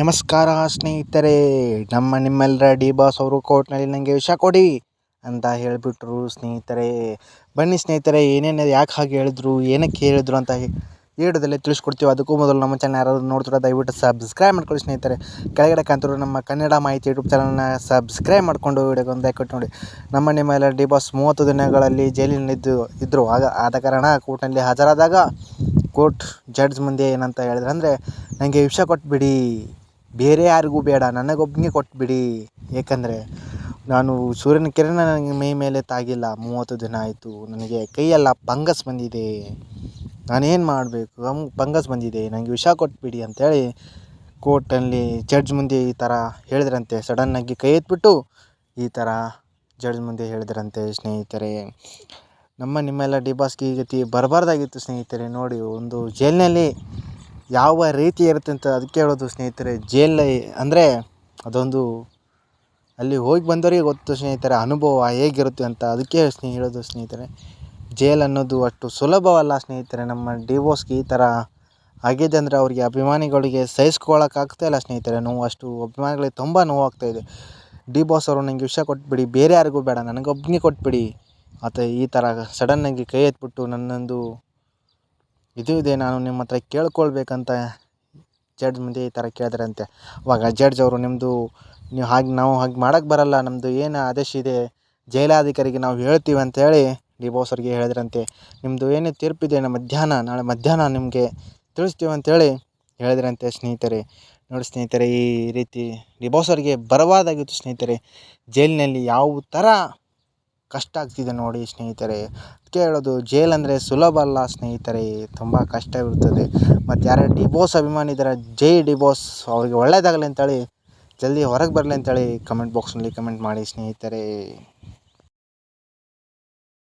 ನಮಸ್ಕಾರ ಸ್ನೇಹಿತರೆ, ನಮ್ಮ ನಿಮ್ಮೆಲ್ಲರ ಡಿ ಬಾಸ್ ಅವರು ಕೋರ್ಟ್ನಲ್ಲಿ ನನಗೆ ವಿಷ ಕೊಡಿ ಅಂತ ಹೇಳಿಬಿಟ್ರು ಸ್ನೇಹಿತರೆ. ಬನ್ನಿ ಸ್ನೇಹಿತರೆ, ಏನೇನು, ಯಾಕೆ ಹಾಗೆ ಹೇಳಿದ್ರು, ಏನಕ್ಕೆ ಹೇಳಿದ್ರು ಅಂತ ವಿಡಿಯೋದಲ್ಲಿ ತಿಳಿಸ್ಕೊಡ್ತೀವಿ. ಅದಕ್ಕೂ ಮೊದಲು ನಮ್ಮ ಚಾನಲ್ ಯಾರಾದರೂ ನೋಡ್ತಾರೆ, ದಯವಿಟ್ಟು ಸಬ್ಸ್ಕ್ರೈಬ್ ಮಾಡ್ಕೊಳ್ಳಿ ಸ್ನೇಹಿತರೆ. ಕೆಳಗಡೆ ಕಾಂತರು ನಮ್ಮ ಕನ್ನಡ ಮಾಹಿತಿ ಯೂಟ್ಯೂಬ್ ಚಾನಲ್ನ ಸಬ್ಸ್ಕ್ರೈಬ್ ಮಾಡಿಕೊಂಡು ವಿಡಿಯೋಗೆ ಒಂದು ಕೊಟ್ಟು ನೋಡಿ. ನಮ್ಮ ನಿಮ್ಮೆಲ್ಲ ಡಿ ಬಾಸ್ ಮೂವತ್ತು ದಿನಗಳಲ್ಲಿ ಜೈಲಿನಲ್ಲಿದ್ದು ಇದ್ದರು ಆಗ ಆದ ಕಾರಣ ಕೋರ್ಟ್ನಲ್ಲಿ ಹಾಜರಾದಾಗ ಕೋರ್ಟ್ ಜಡ್ಜ್ ಮುಂದೆ ಏನಂತ ಹೇಳಿದ್ರೆ ಅಂದರೆ ನನಗೆ ವಿಷ ಕೊಟ್ಬಿಡಿ. ಬೇರೆ ಯಾರಿಗೂ ಬೇಡ ನನಗೊಬ್ಬನಿಗೆ ಕೊಟ್ಬಿಡಿ. ಏಕೆಂದರೆ ನಾನು ಸೂರ್ಯನ ಕಿರಣ ನನಗೆ ಮೈ ಮೇಲೆ ತಾಗಿಲ್ಲ, ಮೂವತ್ತು ದಿನ ಆಯಿತು. ನನಗೆ ಕೈಯೆಲ್ಲ ಪಂಗಸ್ ಬಂದಿದೆ. ನಾನೇನು ಮಾಡಬೇಕು? ಪಂಗಸ್ ಬಂದಿದೆ. ನನಗೆ ವಿಷ ಕೊಟ್ಬಿಡಿ ಅಂತೇಳಿ ಕೋರ್ಟಲ್ಲಿ ಜಡ್ಜ್ ಮುಂದೆ ಈ ಥರ ಹೇಳಿದ್ರಂತೆ. ಸಡನ್ನಾಗಿ ಕೈ ಎತ್ಬಿಟ್ಟು ಈ ಥರ ಜಡ್ಜ್ ಮುಂದೆ ಹೇಳಿದ್ರಂತೆ ಸ್ನೇಹಿತರೆ. ನಮ್ಮ ನಿಮ್ಮೆಲ್ಲ ಡಿ ಬಾಸ್ಗೆ ಈ ಗತಿ ಬರಬಾರ್ದಾಗಿತ್ತು ಸ್ನೇಹಿತರೆ. ನೋಡಿ, ಒಂದು ಜೈಲಿನಲ್ಲಿ ಯಾವ ರೀತಿ ಇರುತ್ತೆ ಅಂತ ಅದಕ್ಕೆ ಹೇಳೋದು ಸ್ನೇಹಿತರೆ, ಜೈಲಲ್ಲಿ ಅಂದರೆ ಅದೊಂದು ಅಲ್ಲಿ ಹೋಗಿ ಬಂದವರಿಗೆ ಗೊತ್ತು ಸ್ನೇಹಿತರೆ, ಅನುಭವ ಹೇಗಿರುತ್ತೆ ಅಂತ ಅದಕ್ಕೆ ಸ್ನೇಹ ಹೇಳೋದು ಸ್ನೇಹಿತರೆ. ಜೇಲ್ ಅನ್ನೋದು ಅಷ್ಟು ಸುಲಭವಲ್ಲ ಸ್ನೇಹಿತರೆ, ನಮ್ಮ ಡಿವೋರ್ಸ್ಗೆ ಈ ಥರ ಆಗಿದೆ ಅಂದರೆ ಅವರಿಗೆ ಅಭಿಮಾನಿಗಳಿಗೆ ಸಹಿಸ್ಕೊಳ್ಳೋಕ್ಕಾಗ್ತಾ ಇಲ್ಲ ಸ್ನೇಹಿತರೆ. ನೋವು ಅಷ್ಟು ಅಭಿಮಾನಿಗಳಿಗೆ ತುಂಬ ನೋವಾಗ್ತಾಯಿದೆ ಡಿ ಬಾಸ್ ಅವರು ನನಗೆ ವಿಷಯ ಕೊಟ್ಬಿಡಿ, ಬೇರೆ ಯಾರಿಗೂ ಬೇಡ ನನಗೊಬ್ಬನಿಗೆ ಕೊಟ್ಬಿಡಿ. ಆತ ಈ ಥರ ಸಡನ್ನಾಗಿ ಕೈ ಎತ್ಬಿಟ್ಟು ನನ್ನೊಂದು ಇದು ಇದೆ, ನಾನು ನಿಮ್ಮ ಹತ್ರ ಕೇಳ್ಕೊಳ್ಬೇಕಂತ ಜಡ್ಜ್ ಮುಂದೆ ಈ ಥರ ಕೇಳಿದ್ರಂತೆ. ಅವಾಗ ಜಡ್ಜ್ ಅವರು ನಿಮ್ಮದು ನೀವು ಹಾಗೆ, ನಾವು ಹಾಗೆ ಮಾಡೋಕ್ಕೆ ಬರಲ್ಲ ನಮ್ಮದು ಏನು ಆದೇಶ ಇದೆ, ಜೈಲಾಧಿಕಾರಿಗೆ ನಾವು ಹೇಳ್ತೀವಿ ಅಂತೇಳಿ ಡಿ ಬೋಸ್ ಅವ್ರಿಗೆ ಹೇಳಿದ್ರಂತೆ. ನಿಮ್ಮದು ಏನೇ ತೀರ್ಪಿದೆ ನಮ್ಮ ಮಧ್ಯಾಹ್ನ, ನಾಳೆ ಮಧ್ಯಾಹ್ನ ನಿಮಗೆ ತಿಳಿಸ್ತೀವಿ ಅಂತೇಳಿ ಹೇಳಿದ್ರಂತೆ ಸ್ನೇಹಿತರೆ. ನೋಡಿ ಸ್ನೇಹಿತರೆ, ಈ ರೀತಿ ಡಿ ಬೋಸ್ ಅವರಿಗೆ ಬರವಾದಾಗಿತ್ತು ಸ್ನೇಹಿತರೆ. ಜೈಲಿನಲ್ಲಿ ಯಾವ ಥರ ಕಷ್ಟ ಆಗ್ತಿದೆ ನೋಡಿ ಸ್ನೇಹಿತರೆ. ಅದಕ್ಕೆ ಹೇಳೋದು ಅಂದರೆ ಸುಲಭ ಅಲ್ಲ ಸ್ನೇಹಿತರೆ. ತುಂಬ ಕಷ್ಟವಿರುತ್ತದೆ ಮತ್ತು ಯಾರು ಡಿಬೋಸ್ ಅಭಿಮಾನಿ ಇದ್ದಾರೆ ಜೈ ಡಿಬೋಸ್ ಅವ್ರಿಗೆ ಒಳ್ಳೆಯದಾಗಲಿ ಅಂತೇಳಿ, ಜಲ್ದಿ ಹೊರಗೆ ಬರಲಿ ಅಂತೇಳಿ ಕಮೆಂಟ್ ಬಾಕ್ಸ್ನಲ್ಲಿ ಕಮೆಂಟ್ ಮಾಡಿ ಸ್ನೇಹಿತರೆ.